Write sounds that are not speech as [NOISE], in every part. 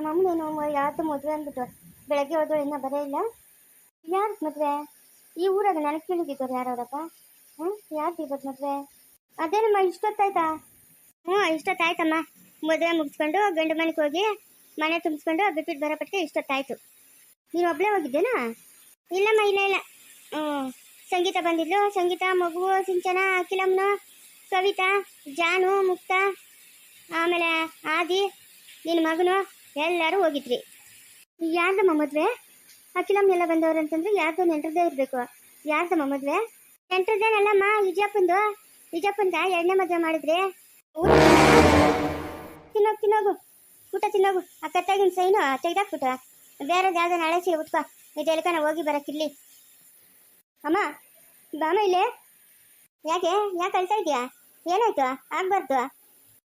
ನಮ್ಮನೇನು ಯಾವತ್ತು ಮದುವೆ ಅಂದ್ಬಿಟ್ಟು ಬೆಳಗ್ಗೆ ಹೋದಳು ಇನ್ನೂ ಬರೇ ಇಲ್ಲ. ಯಾರು ಮದುವೆ? ಈ ಊರಾಗ ನನಗೆ ಕೇಳಿದ್ದಿದ್ದವ್ರು ಯಾರವ್ರಪ್ಪ ಹ್ಞೂ ಯಾರ್ದು ಇವತ್ತು ಮದುವೆ? ಅದೇನಮ್ಮ, ಇಷ್ಟೊತ್ತಾಯ್ತಾ? ಹ್ಞೂ ಇಷ್ಟೊತ್ತಾಯ್ತಮ್ಮ. ಮದುವೆ ಮುಗಿಸ್ಕೊಂಡು ಗಂಡು ಮನೆಗೆ ಹೋಗಿ ಮನೆ ತುಂಬಿಸ್ಕೊಂಡು ಬಿಟ್ಬಿಟ್ಟು ಬರೋ ಪಟ್ಟಿಗೆ ಇಷ್ಟೊತ್ತಾಯ್ತು. ನೀನು ಒಬ್ಬಳೇ ಹೋಗಿದ್ದೇನಾ? ಇಲ್ಲಮ್ಮ, ಇಲ್ಲ ಇಲ್ಲ. ಹ್ಞೂ ಸಂಗೀತ ಬಂದಿದ್ಲು. ಸಂಗೀತ, ಮಗು, ಸಿಂಚನ, ಅಖಿಲಮ್ನು, ಕವಿತಾ, ಜಾನು, ಮುಕ್ತ, ಆಮೇಲೆ ಆದಿ ನಿನ್ನ ಮಗನು. ಎಲ್ಲರೂ ಹೋಗಿದ್ರಿ. ಯಾರ್ದಮ್ಮ ಮದುವೆ? ಅಖಿಲಮ್ಮ ಎಲ್ಲ ಬಂದವ್ರು ಅಂತಂದ್ರೆ ಯಾರ್ದು ನೆಂಟ್ರದೇ ಇರಬೇಕು. ಯಾರ್ದಮ್ಮ ಮದುವೆ? ನೆಂಟ್ರದ್ದೇನಲ್ಲಮ್ಮ ವಿಜಯಪ್ಪಂದು? ವಿಜಯಪ್ಪಂದ ಎಣ್ಣೆ ಮದುವೆ ಮಾಡಿದ್ರಿ? ತಿನ್ನೋಗು ತಿನ್ನೋಗು. ಊಟ ತಿನ್ನೋಗು. ಆ ಕತ್ತಾಗಿನ ಸೈನು ತೆಗ್ದಾಕ್ಬಿಟ್ಟು. ಬೇರೆ ಯಾವ್ದು ನಾಳೆ ಸಿ ಉಟ್ಕೋ. ನಾವು ಹೋಗಿ ಬರಕ್ಕಿರ್ಲಿ ಅಮ್ಮ ಬಾಮ ಇಲ್ಲೇ? ಯಾಕೆ? ಯಾಕೆ ಅಳ್ತಾ ಇದೀಯಾ ಏನಾಯ್ತು? ಆಗ್ಬಾರ್ದು?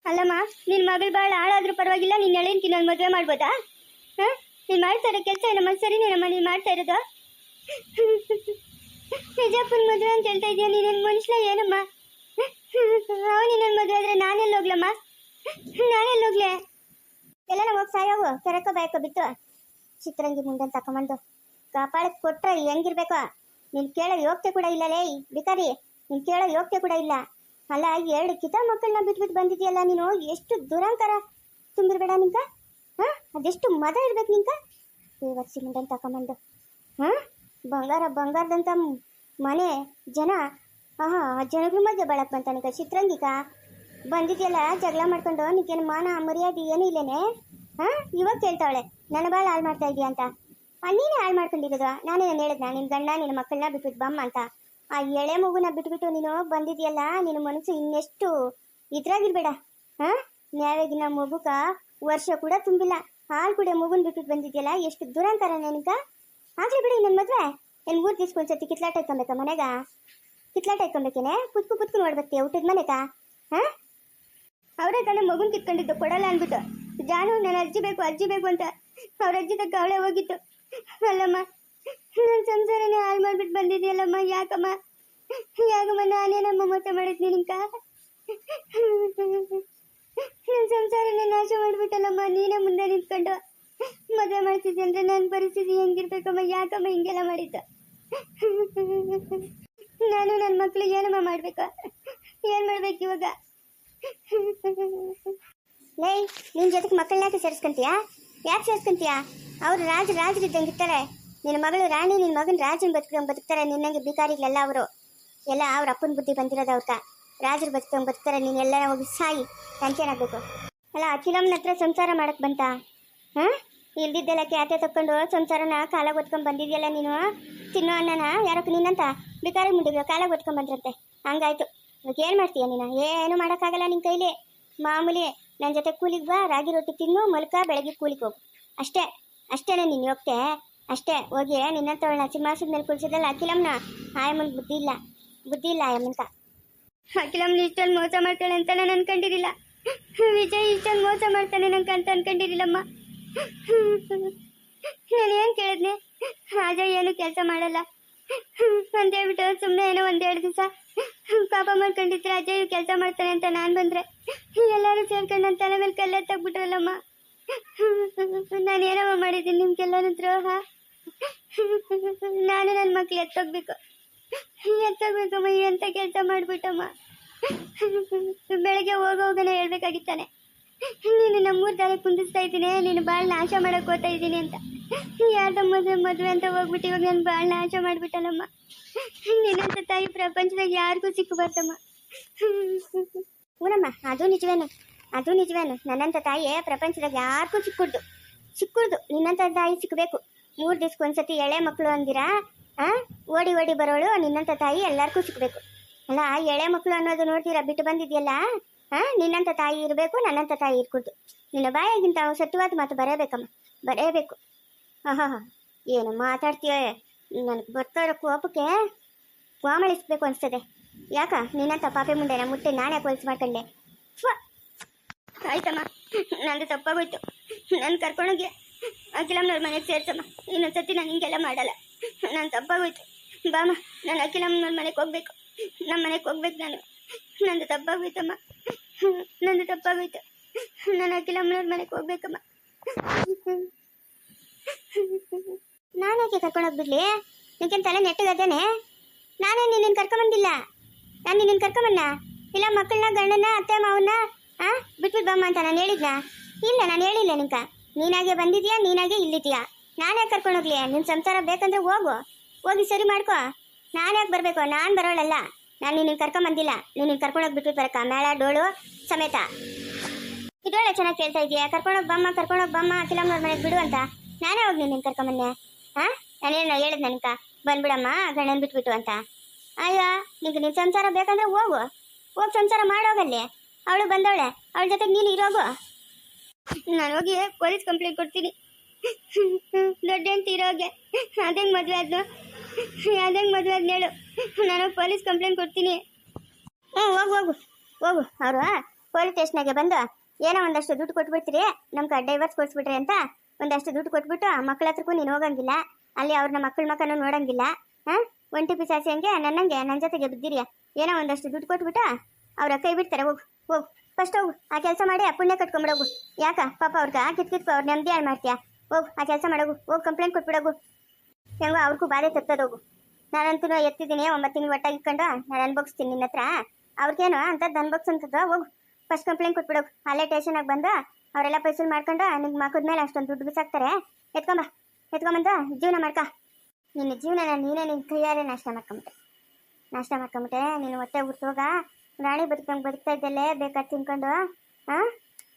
ಅಲ್ಲಮ್ಮ, ನಿನ್ ಮಗಳು ಬಾಳ ಹಾಳಾದ್ರೂ ಪರವಾಗಿಲ್ಲ ನಿನ್ನ ಎಳೆನ್ಕಿ ನಾನು ಮದುವೆ ಮಾಡ್ಬೋದಾ? ಹಾ? ನೀನ್ ಮಾಡ್ತಾ ಇರೋ ಕೆಲಸ ಏನಮ್ಮ? ಸರಿ ನೀನಮ್ಮ, ನೀನು ಮಾಡ್ತಾ ಇರೋದು? ನಿಜಪ್ಪನ ಮದುವೆ ಅಂತ ಹೇಳ್ತಾ ಇದೀಯ? ನೀನೇನು ಮನುಷ್ಯ ಏನಮ್ಮ? ಅವನು ನಿನ್ನ ಮದುವೆ ಆದ್ರೆ ನಾನೆಲ್ಲ ಹೋಗ್ಲಮ್ಮ? ನಾನೆಲ್ಲ ಹೋಗ್ಲೆ? ಎಲ್ಲನ ಹೋಗಿ ಸಾಯೋವು ಕೆರಕೋ, ಬಾಯಕೋ ಬಿತ್ತು ಚಿತ್ರಂಗಿ ಮುಂದೆ ತಕೊಂಬಂದು. ಕಾಪಾಡಕ್ ಕೊಟ್ರೆ ಹೆಂಗಿರ್ಬೇಕು? ನೀನ್ ಕೇಳೋ ಯೋಗ್ಯ ಕೂಡ ಇಲ್ಲ ಲೇ ಬಿಕಾರಿ ನೀನ್ ಕೇಳೋ ಯೋಗ್ಯತೆ ಕೂಡ ಇಲ್ಲ. ಅಲ್ಲ ಎರಡು ಕಿತ ಮಕ್ಕಳನ್ನ ಬಿಟ್ಬಿಟ್ಟು ಬಂದಿದ್ಯಲ್ಲ ನೀನು? ಎಷ್ಟು ದುರಂಕಾರ. ತುಂಬಿರ್ಬೇಡ ನಿಂಕ. ಹಾಂ? ಅದೆಷ್ಟು ಮದ ಇರ್ಬೇಕು ನಿಂಕ? ಇವತ್ತು ಸಿಲಿಂಡರ್ ತಕೊಂಬಂದು. ಹಾ? ಬಂಗಾರ ಬಂಗಾರದಂತ ಮನೆ ಜನ. ಆ ಜನಗಳ ಮಧ್ಯೆ ಬಳಕ್ ಬಂತ ನಿಂಕ. ಚಿತ್ರಂಗಿಕ ಬಂದಿದ್ಯಲ್ಲ, ಜಗಳ ಮಾಡ್ಕೊಂಡು ನಿಂಗೇನು ಮಾನ ಮರ್ಯಾದೆ ಏನೂ ಇಲ್ಲೇನೆ? ಹಾಂ? ಇವಾಗ ಕೇಳ್ತಾವಳೆ, ನನ್ನ ಬಾಳ ಹಾಳು ಮಾಡ್ತಾ ಇದೀಯ ಅಂತ. ನೀನೇ ಹಾಳು ಮಾಡ್ಕೊಂಡಿರೋದು? ನಾನೇನು ನಾನು ಹೇಳಿದ್ನ ನಿನ್ನ ಗಂಡ ನಿನ್ನ ಮಕ್ಕಳನ್ನ ಬಿಟ್ಬಿಟ್ಟು ಬಮ್ಮ ಅಂತ. ಆ ಎಳೆ ಮಗುನ ಬಿಟ್ಬಿಟ್ಟು ನೀನು ಬಂದಿದ್ಯಲ್ಲ ನಿನ್ನ ಮನಸ್ಸು ಇನ್ನೆಷ್ಟು ಇದ್ರಾಗಿರ್ಬೇಡ. ಹಾ? ನ್ಯಾಯಗಿನ ಮಗುಕ ವರ್ಷ ಕೂಡ ತುಂಬಿಲ್ಲ. ಹಾಲು ಕೂಡ ಮಗುನ ಬಿಟ್ಬಿಟ್ಟು ಬಂದಿದ್ಯಲ್ಲ, ಎಷ್ಟು ದುರಂತರ ನನಗ? ಆಗ್ಲಿ ಬಿಡಿ ನನ್ನ ಮದ್ವೆ. ಏನು ಊರ್ ದಿಸ್ಕೊಂಡ್ಸತಿ ಕಿತ್ಲಾಟ ಇಟ್ಕೊಬೇಕಾ ಮನೆಗ? ಕಿತ್ಲಾಟ ಇಟ್ಕೊಬೇಕೇನೆ? ಪುತ್ಕು ಪುತ್ಕು ನೋಡ್ಬೇಕು ಊಟದ ಮನೆಗ? ಹಾ? ಅವರೇ ತಾನೇ ಮಗುನ್ ಕಿತ್ಕೊಂಡಿದ್ದು ಕೊಡಲ್ಲ ಅನ್ಬಿಟ್ಟು ಜಾನು ನನ್ನ ಅಜ್ಜಿ ಬೇಕು ಅಜ್ಜಿ ಬೇಕು ಅಂತ ಅವ್ರ ಅಜ್ಜಿ ತಕ್ಕ ಅವಳೇ ಹೋಗಿತ್ತು. ಅಲ್ಲಮ್ಮ ನನ್ನ ಸಂಸಾರನೇ ಹಾಳು ಮಾಡ್ಬಿಟ್ಟು ಬಂದಿದ್ಯಲ್ಲಮ್ಮ, ಯಾಕಮ್ಮ? ಯಾಕಮ್ಮ ನಾನೇನಮ್ಮ ಮೋಸ ಮಾಡಿದ್ನಿ ನಿಂಕ ನನ್ನ ಸಂಸಾರನ ನಾಶ ಮಾಡ್ಬಿಟ್ಟಲ್ಲಮ್ಮ, ನೀನೇ ಮುಂದೆ ನಿಂತ್ಕೊಂಡು ಮದುವೆ ಮಾಡ್ತಿದ್ದೆ ಅಂದ್ರೆ ನನ್ನ ಪರಿಸ್ಥಿತಿ ಹೆಂಗಿರ್ಬೇಕಮ್ಮ, ಯಾಕಮ್ಮ ಹಿಂಗೆಲ್ಲ ಮಾಡಿದ್ದು? ನಾನು ನನ್ನ ಮಕ್ಳಿಗೆ ಏನಮ್ಮ ಮಾಡ್ಬೇಕು? ಏನ್ ಮಾಡ್ಬೇಕು ಇವಾಗ? ಲೈ, ನಿನ್ ಜೊತೆಗೆ ಮಕ್ಕಳನ್ನ ಯಾಕೆ ಸೇರಿಸ್ಕೊಂತೀಯಾ? ಯಾಕೆ ಸೇರಿಸ್ಕೊಂತೀಯಾ? ಅವ್ರು ರಾಜ ರಾಜರಿದ್ದಂಗೆ ಇರ್ತಾರೆ. ನಿನ್ನ ಮಗಳು ರಾಣಿ ನಿನ್ನ ಮಗನ ರಾಜನ ಬದುಕ ಬದುಕ್ತಾರೆ ನಿನ್ನಂಗೆ ಬಿಕಾರಿಗಳೆಲ್ಲ ಅವರು. ಎಲ್ಲ ಅವ್ರ ಅಪ್ಪನ ಬುದ್ಧಿ ಬಂದಿರೋದು ಅವ್ರಕ. ರಾಜರು ಬದುಕಂಗೆ ಬದುಕ್ತಾರೆ ನೀನೆಲ್ಲ ಹೋಗಿ ಸಾಯಿ ಏನಾಗಬೇಕು ಅಲ್ಲ ಅಚಿಲಮ್ಮನ ಹತ್ರ ಸಂಸಾರ ಮಾಡಕ್ಕೆ ಬಂತ? ಹಾಂ? ಇಲ್ದಿದ್ದೆಲ್ಲ ಕ್ಯಾತೆ ತಕ್ಕೊಂಡು ಸಂಸಾರನ ಕಾಲ ಒತ್ಕೊಂಡ್ ಬಂದಿದ್ಯಲ್ಲ ನೀನು? ತಿನ್ನೋ ಅನ್ನನ? ಯಾರಕ್ಕೆ ನಿನ್ನಂತ ಬಿಕಾರಿ ಮುಂಡಿಗೆ ಕಾಲ ಒತ್ಕೊಂಡ್ ಬಂದ್ರಂತೆ. ಹಂಗಾಯ್ತು. ಇವಾಗ ಏನು ಮಾಡ್ತೀಯ ನೀನು? ಏನು ಮಾಡೋಕ್ಕಾಗಲ್ಲ ನಿನ್ನ ಕೈಲಿ. ಮಾಮೂಲಿ ನನ್ನ ಜೊತೆ ಕೂಲಿಗೆ ಬಾ, ರಾಗಿ ರೊಟ್ಟಿ ತಿನ್ನು, ಮಲ್ಕ, ಬೆಳಗ್ಗೆ ಕೂಲಿಗೆ ಹೋಗು. ಅಷ್ಟೇ. ಅಷ್ಟೇನೆ ನೀನು ಹೋಗ್ತೆ ಅಷ್ಟೇ. ಹೋಗಿ ನಿನ್ನಂತವಳನ್ನ ಸಿಂಹಾಸದ ಮೇಲೆ ಕುಳಿಸಿದಲ್ಲ ಅಖಿಲಮ್ನ ಆಯಮ್ಮನ ಬುದ್ಧಿ ಇಲ್ಲ. ಬುದ್ಧಿ ಇಲ್ಲ ಆಯಮ್ಮನ್ಕ ಅಖಿಲಮ್ನ ಇಷ್ಟೊಂದು ಮೋಸ ಮಾಡ್ತಾಳೆ ಅಂತ ನಾನು ಅನ್ಕೊಂಡಿರಿಲ್ಲ ವಿಜಯ್ ಇಷ್ಟೊಂದು ಮೋಸ ಮಾಡ್ತಾನೆ ನಂಗೆ ಅಂತ ಅನ್ಕೊಂಡಿರಿಲ್ಲಮ್ಮ ನಾನು ಏನು ಕೇಳಿದ್ನೆ? ಅಜಯ್ ಏನು ಕೆಲಸ ಮಾಡಲ್ಲ. ಅಂತ ಹೇಳ್ಬಿಟ್ಟು ಸುಮ್ಮನೆ ಏನೋ ಒಂದೆರಡು ದಿವಸ ಪಾಪ ಮಾಡ್ಕೊಂಡಿದ್ರೆ ಅಜಯ್ ಕೆಲಸ ಮಾಡ್ತಾನೆ ಅಂತ ನಾನು ಬಂದ್ರೆ. ಎಲ್ಲರೂ ಸೇರ್ಕೊಂಡು ನನ್ನ ತಲೆ ಮೇಲೆ ಕಲ್ಲೆ ತಗ್ಬಿಟ್ರಲ್ಲಮ್ಮ ನಾನು ಏನಮ್ಮ ಮಾಡಿದ್ದೀನಿ ನಿಮ್ಗೆಲ್ಲರೂ ದ್ರೋಹ. ನಾನು ನನ್ನ ಮಕ್ಳು ಎತ್ತೋಗ್ಬೇಕು ಎತ್ತೋಗ್ಬೇಕಮ್ಮ ಎಂತ ಕೆಲಸ ಮಾಡ್ಬಿಟ್ಟಮ್ಮ. ಬೆಳಗ್ಗೆ ಹೋಗೋಗನೇ ಹೇಳ್ಬೇಕಾಗಿತ್ತಾನೆ. ನೀನು ನಮ್ಮೂರ್ ತಲೆ ಕುಂದಿಸ್ತಾ ಇದ್ದೀನಿ ನೀನು ಭಾಳ ನಾಶ ಮಾಡಕ್ ಹೋಗ್ತಾ ಇದ್ದೀನಿ ಅಂತ. ಯಾರ್ದ ಮದುವೆ ಮದುವೆ ಅಂತ ಹೋಗ್ಬಿಟ್ಟು ಇವಾಗ ನಾನು ಭಾಳ ನಾಶ ಮಾಡ್ಬಿಟ್ಟಲ್ಲಮ್ಮ. ನಿನ್ನಂತ ತಾಯಿ ಪ್ರಪಂಚದಾಗ ಯಾರಿಗೂ ಸಿಕ್ಕಬಾರ್ದಮ್ಮ ಊರಮ್ಮ ಅದು ನಿಜವೇನು ಅದು ನಿಜವೇನು. ನನ್ನಂತ ತಾಯಿಯೇ ಪ್ರಪಂಚದಾಗ ಯಾರಿಗೂ ಸಿಕ್ಕುಡ್ದು ಸಿಕ್ಕುಡ್ದು. ನಿನ್ನಂತ ತಾಯಿ ಸಿಕ್ಕಬೇಕು ಮೂರು ದಿವ್ಸಕ್ಕೆ ಒಂದ್ಸತಿ ಎಳೆ ಮಕ್ಕಳು ಅಂದಿರಾ? ಆ? ಓಡಿ ಓಡಿ ಬರೋಳು, ನಿನ್ನಂತ ತಾಯಿ ಎಲ್ಲರಿಗೂ ಸಿಗಬೇಕು. ಅಲ್ಲ, ಎಳೆ ಮಕ್ಕಳು ಅನ್ನೋದು ನೋಡ್ತೀರಾ, ಬಿಟ್ಟು ಬಂದಿದೆಯಲ್ಲ? ಹಾಂ ನಿನ್ನಂತ ತಾಯಿ ಇರಬೇಕು, ನನ್ನಂತ ತಾಯಿ ಇರ್ಕೊಡ್ದು ನಿನ್ನ ಬಾಯಾಗಿಂತ ಸತ್ಯವಾದ ಮಾತು ಬರೇಬೇಕಮ್ಮ ಬರೇಬೇಕು ಆಹಾ, ಏನು ಮಾತಾಡ್ತೀಯ ನನಗೆ ಬರ್ತಾ ಕೋಪಕ್ಕೆ ಕೋಮಳಿಸ್ಬೇಕು ಅನಿಸ್ತದೆ. ಯಾಕ? ನಿನ್ನಂಥ ಪಾಪೆ ಮುಂದೆ ನಮ್ಮ ಮುಟ್ಟೆ ನಾನೇ ಕೊಲ್ಸ್ ಮಾಡ್ಕೊಂಡೆ. ಆಯ್ತಮ್ಮ, ನಂದು ತಪ್ಪಾಗೋಯ್ತು. ನಾನು ಕರ್ಕೊಂಡೋಗಿ ಅಖಿಲಮ್ಮನವ್ರ ಮನೆಗೆ ಸೇರ್ಸಮ್ಮ. ಇನ್ನೊಂದ್ಸತಿ ನಾನು ಹಿಂಗೆಲ್ಲ ಮಾಡಲ್ಲ. ನಾನು ತಪ್ಪಾಗೋಯ್ತು. ಬಾಮ ನಾನು ಅಖಿಲಮ್ಮನವ್ರ ಮನೆಗೆ ಹೋಗ್ಬೇಕು. ನಮ್ಮ ಮನೆಗೆ ಹೋಗ್ಬೇಕು ನಾನು. ನಂದು ತಪ್ಪಾಗೋಯ್ತಮ್ಮ. ನಂದು ತಪ್ಪಾಗೋಯ್ತು. ನಾನು ಅಖಿಲಮ್ಮನವ್ರ ಮನೆಗೆ ಹೋಗ್ಬೇಕಮ್ಮ. ಯಾಕೆ ಕರ್ಕೊಂಡು ಹೋಗ್ಬಿಡ್ಲಿ? ನಿನ್ಕೇನು ತಲೆ ನೆಟ್ಟಗದೇನೆ ನಾನೇ ನಿನ್ನ ಕರ್ಕೊಂಬಂದಿಲ್ಲ. ನಾನು ನಿನ್ನ ಕರ್ಕೊಂಬನ್ನ ಇಲ್ಲ ಮಕ್ಕಳನ್ನ ಗಂಡನ ಅತ್ತೆ, ಮಾವನ್ನ, ಆ? ಬಿಟ್ಬಿಟ್ಟು ಬಮ್ಮ ಅಂತ ನಾನು ಹೇಳಿದ್ನಾ? ಇಲ್ಲ, ನಾನು ಹೇಳಿಲ್ಲ ನಿಂಕ ನೀನಾಗೆ ಬಂದಿದ್ಯಾ, ನೀನಾಗೆ ಇಲ್ಲಿದ್ಯಾ? ನಾನೇ ಕರ್ಕೊಂಡು ಹೋಗ್ಲಿ? ನಿನ್ನ ಸಂಸಾರ ಬೇಕಂದ್ರೆ ಹೋಗು. ಹೋಗಿ ಸರಿ ಮಾಡ್ಕೋ. ನಾನು ಯಾಕೆ ಬರಬೇಕು? ನಾನು ಬರೋಳಲ್ಲ. ನಾನು ನಿನ್ನ ಕರ್ಕೊಂಬಂದಿಲ್ಲ ನೀನು ಕರ್ಕೊಂಡೋಗಿ ಬಿಟ್ಟು ಬರಕ ಮೇಳ, ಡೋಳು ಸಮೇತ. ಇದೊಳ್ಳೆ ಚೆನ್ನಾಗಿ ಕೇಳ್ತಾ ಇದೀಯಾ ಕರ್ಕೊಂಡೋಗಿ ಬಮ್ಮ ಕರ್ಕೊಂಡೋಗಿ ಬಮ್ಮ ಕಿಲಮ್ಮನವ್ರ ಮನೆಗೆ ಬಿಡು ಅಂತ. ನಾನೇ ಹೋಗಿ ನೀನು ಕರ್ಕೊಂಬನ್ನೆ ಹಾಂ ನಾನೇನು ಹೇಳಿದ್ ನನಕ. ಬಂದ್ಬಿಡಮ್ಮ, ಗಂಡನ ಬಿಟ್ಬಿಟ್ಟು ಅಂತ. ಅಯ್ಯ, ನಿಂಗೆ ನಿನ್ನ ಸಂಸಾರ ಬೇಕಂದ್ರೆ ಹೋಗು. ಹೋಗಿ ಸಂಸಾರ ಮಾಡೋಗಲ್ಲಿ. ಅವಳು ಬಂದವಳೆ. ಅವಳ ಜೊತೆಗೆ ನೀನು ಇರೋಗು. ನಾನು ಹೋಗಿ ಪೊಲೀಸ್ ಕಂಪ್ಲೇಂಟ್ ಕೊಡ್ತೀನಿ. [LAUGHS] ದೊಡ್ಡ ಅಂತ ಇರೋಗೆ. ಅದೇನು ಮದುವೆ ಆದ್ನು ಅದಂಗೆ ಮದುವೆ ಹೇಳು. ನಾನು ಪೊಲೀಸ್ ಕಂಪ್ಲೇಂಟ್ ಕೊಡ್ತೀನಿ. ಹ್ಞೂ, ಹೋಗು ಹೋಗು ಹೋಗು. ಅವರು ಪೊಲೀಸ್ ಸ್ಟೇಷನ್ಗೆ ಬಂದು ಏನೋ ಒಂದಷ್ಟು ದುಡ್ಡು ಕೊಟ್ಬಿಡ್ತೀರಿ. ನಮ್ಗೆ ಡೈವರ್ಸ್ ಕೊಡಿಸ್ಬಿಟ್ರಿ ಅಂತ ಒಂದಷ್ಟು ದುಡ್ಡು ಕೊಟ್ಬಿಟ್ಟು ಮಕ್ಕಳ ಹತ್ರಕ್ಕೂ ನೀನು ಹೋಗಂಗಿಲ್ಲ. ಅಲ್ಲಿ ಅವ್ರನ್ನ ಮಕ್ಕಳ ಮಕ್ಕಳು ನೋಡಂಗಿಲ್ಲ. ಹಾಂ? ಒಂಟಿ ಪಿಸಾಸಿ ಹಂಗೆ ನನ್ನಂಗೆ ನನ್ನ ಜೊತೆಗೆ ಬಿದ್ದಿರಿ. ಏನೋ ಒಂದಷ್ಟು ದುಡ್ಡು ಕೊಟ್ಬಿಟ್ಟು ಅವ್ರ ಕೈ ಬಿಡ್ತಾರೆ. ಹೋಗು ಹೋಗು. ಫಸ್ಟ್ ಹೋಗು. ಆ ಕೆಲಸ ಮಾಡಿ ಆ ಪುಣ್ಯ ಕಟ್ಕೊಂಬಿಡೋಗು. ಯಾಕ? ಪಾಪ ಅವ್ರಿಗೆ ಕಿತ್ ಕಿತ್ಕೊ ಅವ್ರು ನೆಮ್ಮದಿ ಹಾಳು ಮಾಡ್ತೀಯಾ? ಹೋಗು, ಆ ಕೆಲಸ ಮಾಡೋಗು. ಹೋಗಿ ಕಂಪ್ಲೇಂಟ್ ಕೊಟ್ಬಿಡೋಗು. ಹೆಂಗೋ ಅವ್ರಿಗೂ ಬಾಧೆ ತತ್ತದೋಗು ನಾನಂತೂ ಎತ್ತಿದ್ದೀನಿ, ಒಂಬತ್ತು ತಿಂಗಳು ಒಟ್ಟಾಗಿ ಇಟ್ಕೊಂಡು ನಾನು ಅನ್ಬೋಗಿಸ್ತೀನಿ ನಿನ್ನ ಹತ್ರ. ಅವ್ರಿಗೇನು ಅಂಥದ್ದು ಅಂತದ್ದು ಹೋಗು. ಫಸ್ಟ್ ಕಂಪ್ಲೇಂಟ್ ಕೊಟ್ಬಿಡೋಗು ಅಲ್ಲೇ ಟೇಷನಾಗಿ ಬಂದು ಅವರೆಲ್ಲ ಪೈಸಲ್ ಮಾಡ್ಕೊಂಡು ನಿಂಗೆ ಮೇಲೆ ಅಷ್ಟೊಂದು ದುಡ್ಡು ಬಿಸಾಕ್ತಾರೆ. ಎತ್ಕೊಂಬ. ಎತ್ಕೊಂಬಂದು ಜೀವನ ಮಾಡ್ಕ. ನಿನ್ನ ಜೀವನ ನೀನೇ ನಿನ್ನ ಕೈಯಾರೆ ನಾಶ ಮಾಡ್ಕೊಂಬಿಟ್ಟೆ. ನಾಶ ಮಾಡ್ಕೊಂಬಿಟ್ಟೆ. ನೀನು ಹೊಟ್ಟೆ ಹುಟ್ಟೋಗ ರಾಣಿ ಬದುಕಂಗೆ ಬದುಕ್ತಾ ಇದ್ದಲ್ಲೇ ಬೇಕಾದ ತಿನ್ಕೊಂಡು ಹಾಂ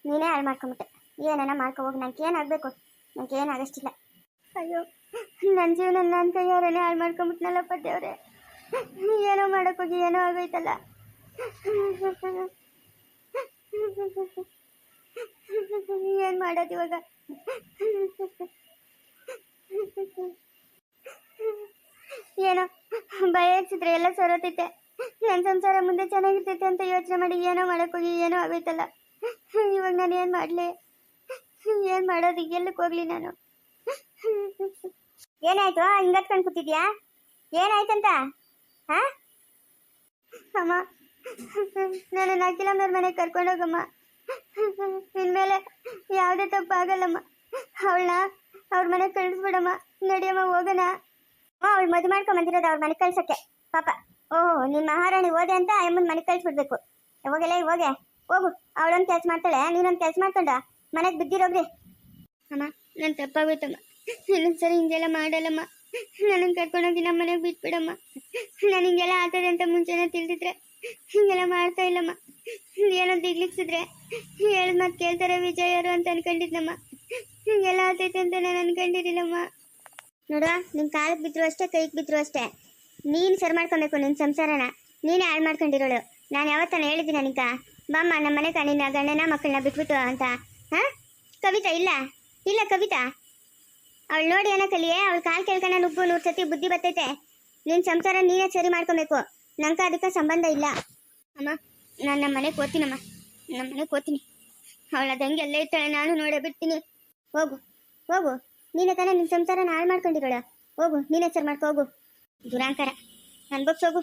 ನೀನೇ ಹಾಳು ಮಾಡ್ಕೊಂಬಿಟ್ಟೆ. ಏನೇನ ಮಾಡ್ಕೊ ಹೋಗಿ. ನಂಗೆ ಏನಾಗಬೇಕು ನನಗೆ ಏನಾಗಷ್ಟಿಲ್ಲ ಅಯ್ಯೋ ನನ್ನ ಜೀವನ ನನ್ನ ಕೈಯವರೇ ಹಾಳು ಮಾಡ್ಕೊಂಬಿಟ್ನಲ್ಲಪ್ಪ ದೇವ್ರೆ ಏನೋ ಮಾಡೋಕ್ಕೋಗಿ ಏನೋ ಆಗೋಯ್ತಲ್ಲ. ಏನು ಮಾಡೋದು ಇವಾಗ? ಏನೋ, ಭಯ ಹಚ್ಚಿದ್ರೆ ಎಲ್ಲ ಸರೋತೈತೆ. ನನ್ನ ಸಂಸಾರ ಮುಂದೆ ಚೆನ್ನಾಗಿರ್ತೈತೆ ಅಂತ ಯೋಚನೆ ಮಾಡಿ ಏನೋ ಮಾಡೋಕ್ಕೋಗಿ ಏನೋ ಆಗೋಯ್ತಲ್ಲ. ಇವಾಗ ನಾನು ಏನು ಮಾಡಲಿ? ಏನು ಮಾಡೋದು? ಎಲ್ಲಕ್ಕೆ ಹೋಗ್ಲಿ ನಾನು? ಏನಾಯ್ತು? ಹಿಂಗತ್ಕೊಂಡು ಕೂತಿದ್ಯಾ ಏನಾಯ್ತಂತ? ಹಾ? ಅಮ್ಮ ನಾನು ಅಖಿಲಮ್ಮವ್ರ ಮನೆಗೆ ಕರ್ಕೊಂಡೋಗಮ್ಮ ಇನ್ಮೇಲೆ ಯಾವುದೇ ತಪ್ಪು ಆಗಲ್ಲಮ್ಮ ಅವಳನ್ನ ಅವ್ರ ಮನೆಗೆ ಕಳಿಸ್ಬಿಡಮ್ಮ. ನಡಿಯಮ್ಮ, ಹೋಗೋಣ. ಅವಳು ಮದುವೆ ಮಾಡ್ಕೊಂಡ್ ಬಂದಿರೋದು ಅವ್ರ ಮನೆಗೆ ಕಳ್ಸಕ್ಕೆ. ಪಾಪ. ಓಹ್ ನಿಮ್ಮ ಮಹಾರಾಣಿ ಓದೆ ಅಂತ ಅಮ್ಮನ ಮನೆಗೆ ಕಳಿಸ್ಬಿಡ್ಬೇಕು. ಹೋಗಲೇ, ಹೋಗೆ. ಹೋಗು. ಅವಳೊಂದು ಕೆಲಸ ಮಾಡ್ತಾಳೆ. ನೀನೊಂದು ಕೆಲಸ ಮಾಡ್ಕೊಂಡ. ಮನೆಗೆ ಬಿದ್ದಿರೋಗ್ರಿ. ಅಮ್ಮ, ನಾನು ತಪ್ಪಾಗೋಯ್ತಮ್ಮ. ಇನ್ನೊಂದು ಸರಿ ಹಿಂಗೆಲ್ಲ ಮಾಡಲ್ಲಮ್ಮ. ನನ್ನ ಕರ್ಕೊಂಡೋಗಿ ನಮ್ಮ ಮನೆಗೆ ಬಿಟ್ಬಿಡಮ್ಮ. ನಾನು ಹಿಂಗೆಲ್ಲ ಆತದೆ ಅಂತ ಮುಂಚೆನೇ ತಿಳಿದಿದ್ರೆ ಹಿಂಗೆಲ್ಲ ಮಾಡ್ತಾ ಇಲ್ಲಮ್ಮ. ಏನೋ ದಿಗ್ಲಿಕ್ಸಿದ್ರೆ ಹೇಳಿದ ಮಾತು ಕೇಳ್ತಾರೆ ವಿಜಯರು ಅಂತ ಅನ್ಕೊಂಡಿದ್ನಮ್ಮ. ಹಿಂಗೆಲ್ಲ ಆತೈತೆ ಅಂತ ನಾನು ಅನ್ಕೊಂಡಿರಿಲ್ಲಮ್ಮ ನೋಡುವ, ನಿನ್ ಕಾಲಕ್ಕೆ ಬಿದ್ರು ಅಷ್ಟೇ, ಕೈಗೆ ಬಿದ್ರು ಅಷ್ಟೇ. ನೀನು ಸರಿ ಮಾಡ್ಕೊಬೇಕು ನಿನ್ನ ಸಂಸಾರನ. ನೀನೇ ಹಾಳು ಮಾಡ್ಕೊಂಡಿರೋಳು. ನಾನು ಯಾವತ್ತಾನ ಹೇಳಿದ್ದೀನಿ ನನಗ? ಬಾಮ್ಮ ನಮ್ಮ ಮನೆ ನಿನ್ನ ಗಂಡನ ಮಕ್ಕಳನ್ನ ಬಿಟ್ಬಿಟ್ಟು ಅಂತ. ಹಾಂ? ಕವಿತಾ, ಇಲ್ಲ? ಇಲ್ಲ ಕವಿತಾ? ಅವಳು ನೋಡಿ ಏನೋ ಕಲಿಯೇ ಅವಳು ಕಾಲ್ ಕೇಳ್ಕೊಂಡ ನುಗ್ಗು ನೂರು ಸತಿ ಬುದ್ಧಿ ಬರ್ತೈತೆ. ನಿನ್ ಸಂಸಾರ ನೀನೇ ಸರಿ ಮಾಡ್ಕೊಬೇಕು. ನಂಕ ಅದಕ್ಕೆ ಸಂಬಂಧ ಇಲ್ಲ. ಅಮ್ಮ, ನಾನು ನಮ್ಮ ಮನೆಗೆ ಓದ್ತೀನಮ್ಮ ನಮ್ಮ ಮನೆಗೆ ಓದ್ತೀನಿ ಅವಳು ಅದಂಗೆ ಎಲ್ಲ ಇರ್ತಾಳೆ, ನಾನು ನೋಡೇ ಬಿಡ್ತೀನಿ. ಹೋಗು ಹೋಗು. ನೀನೇ ತಾನೇ ನಿನ್ನ ಸಂಸಾರ ಹಾಳು ಮಾಡ್ಕೊಂಡಿರೋಳ. ಹೋಗು, ನೀನೇ ಸರಿ ಮಾಡ್ಕೊ, ಹೋಗು. ದುರಾಂಕಾರ. ಹೋಗು.